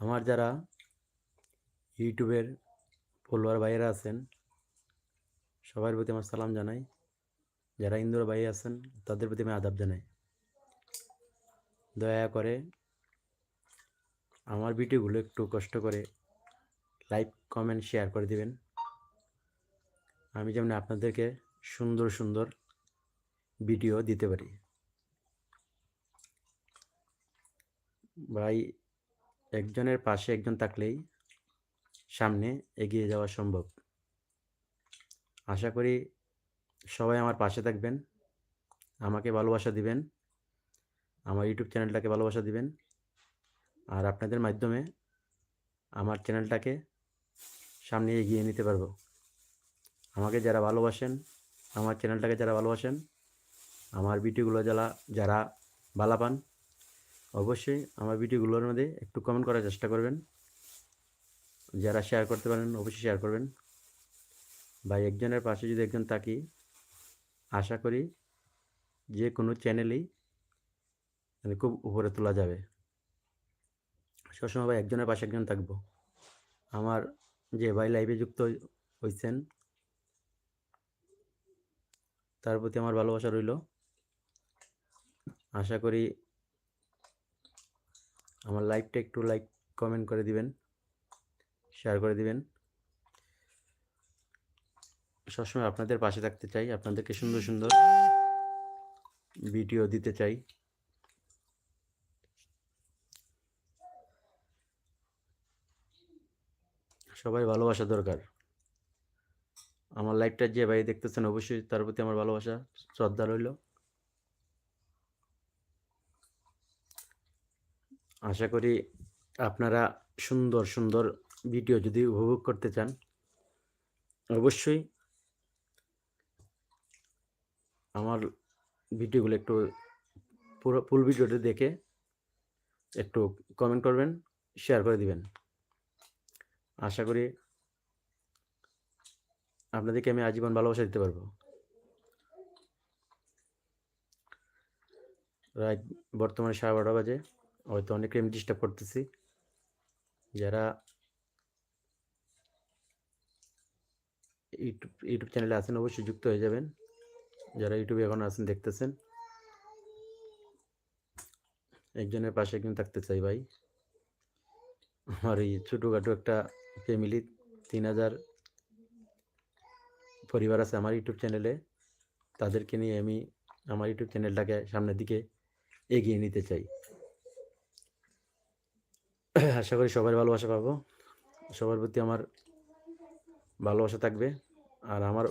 আমার যারা ইউটিউবের ফলোয়ার ভাইয়েরা আছেন, সবার প্রতি আমার সালাম জানাই। যারা ইন্দোর ভাই আছেন, তাদের প্রতি আমি আদাব জানাই। দয়া করে আমার ভিডিওগুলো একটু কষ্ট করে লাইক, কমেন্ট শেয়ার করে দিবেন। আমি যেমন আপনাদেরকে সুন্দর সুন্দর ভিডিও দিতে পারি। ভাই একজনের পাশে একজন থাকলেই সামনে এগিয়ে যাওয়া সম্ভব। আশা করি সবাই আমার পাশে থাকবেন, আমাকে ভালোবাসা দিবেন, আমার ইউটিউব চ্যানেলটাকে ভালোবাসা দিবেন, আর আপনাদের মাধ্যমে আমার চ্যানেলটাকে সামনে এগিয়ে নিতে পারব। আমাকে যারা ভালোবাসেন, আমার চ্যানেলটাকে যারা ভালোবাসেন, আমার ভিডিওগুলো যারা যারা ভালো পান অবশ্যই আমার ভিডিওগুলোর মধ্যে একটু কমেন্ট করার চেষ্টা করবেন। যারা শেয়ার করতে পারেন, অবশ্যই শেয়ার করবেন। বা একজনের পাশে যদি একজন থাকি, আশা করি যে কোনো চ্যানেলেই মানে খুব উপরে তোলা যাবে। সবসময় ভাই একজনের পাশে একজন থাকব। আমার যে ভাই লাইভে যুক্ত হয়েছেন তার প্রতি আমার ভালোবাসা রইল। আশা করি আমার লাইভটা একটু লাইক কমেন্ট করে দিবেন শেয়ার করে দিবেন। সবসময় আপনাদের পাশে থাকতে চাই, আপনাদেরকে সুন্দর সুন্দর ভিডিও দিতে চাই। সবাই ভালোবাসা দরকার। আমার লাইভটা যে ভাই দেখতেছেন, অবশ্যই তার প্রতি আমার ভালোবাসা, শ্রদ্ধা রইল। আশা করি আপনারা সুন্দর সুন্দর ভিডিও যদি উপভোগ করতে চান, অবশ্যই আমার ভিডিওগুলো একটু পুরো ফুল ভিডিওটা দেখে একটু কমেন্ট করবেন শেয়ার করে দিবেন। আশা করি আপনাদেরকে আমি আজীবন ভালোবাসা দিতে পারব। রাত বর্তমানে সাড়ে বারোটা বাজে। হয়তো অনেকে আমি ডিস্টার্ব করতেছি। যারা ইউটিউব ইউটিউব চ্যানেলে আছেন অবশ্যই যুক্ত হয়ে যাবেন। যারা ইউটিউবে এখন আছেন, দেখতেছেন। একজনের পাশে একজন থাকতে চাই ভাই। আমার এই ছোটোখাটো একটা ফ্যামিলি তিন হাজার পরিবার আছে আমার ইউটিউব চ্যানেলে তাদেরকে নিয়ে আমি আমার ইউটিউব চ্যানেলটাকে সামনের দিকে এগিয়ে নিতে চাই। আশা করি সবার ভালোবাসা পাবো। সবার প্রতি আমার ভালোবাসা থাকবে আর আমার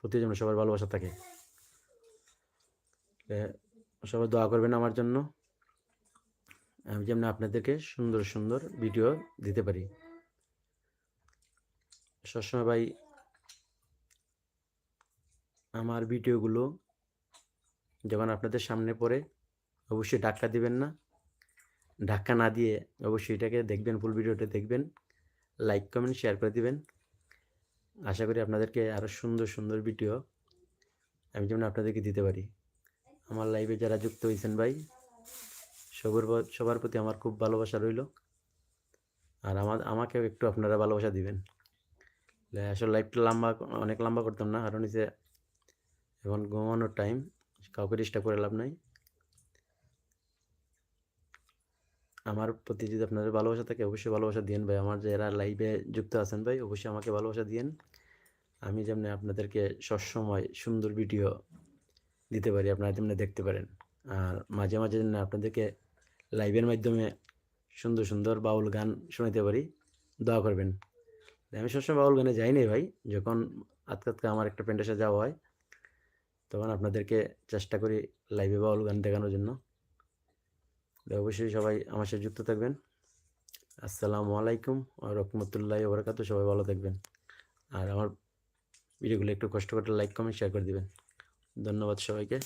প্রতি যেন সবার ভালোবাসা থাকে। সবাই দোয়া করবেন আমার জন্য। আমি যেমন আপনাদেরকে সুন্দর সুন্দর ভিডিও দিতে পারি। সবসময় ভাই, আমার ভিডিওগুলো যখন আপনাদের সামনে পড়ে, অবশ্যই ধাক্কা দিবেন না। ধাক্কা না দিয়ে অবশ্যই এটাকে দেখবেন ফুল ভিডিওটা দেখবেন। লাইক কমেন্ট শেয়ার করে দিবেন। আশা করি আপনাদেরকে আরও সুন্দর সুন্দর ভিডিও আমি যেমন আপনাদেরকে দিতে পারি। আমার লাইভে যারা যুক্ত হয়েছেন ভাই, সবার সবার প্রতি আমার খুব ভালোবাসা রইল। আর আমার আমাকেও একটু আপনারা ভালোবাসা দিবেন। আসলে লাইভটা লম্বা, অনেক লম্বা করতাম না, কারণ হচ্ছে এখন ঘুমানোর টাইম কাউকে ডিস্টার্ব করে লাভ নাই। আমার প্রতি যদি আপনাদের ভালোবাসা থাকে, অবশ্যই ভালোবাসা দিয়েন ভাই। আমার যারা লাইভে যুক্ত আছেন ভাই, অবশ্যই আমাকে ভালোবাসা দিয়েন। আমি যেমন আপনাদেরকে সবসময় সুন্দর ভিডিও দিতে পারি, আপনারা যেমন দেখতে পারেন। আর মাঝে মাঝে যেন আপনাদেরকে লাইভের মাধ্যমে সুন্দর সুন্দর বাউল গান শোনাতে পারি, দোয়া করবেন। আমি সবসময় বাউল গানে যাই নাই ভাই, যখন আজকে আজকে আমার একটা প্যান্টের সাথে যাওয়া হয়, তখন আপনাদেরকে চেষ্টা করি লাইভে বাউল গান দেখানোর জন্য। অবশ্যই সবাই আমার সাথে যুক্ত থাকবেন। আসসালামু আলাইকুম রহমতুল্লাহ বরকাত সবাই ভালো থাকবেন। আর আমার ভিডিওগুলো একটু কষ্ট করে লাইক কমেন্ট শেয়ার করে দেবেন। ধন্যবাদ সবাইকে।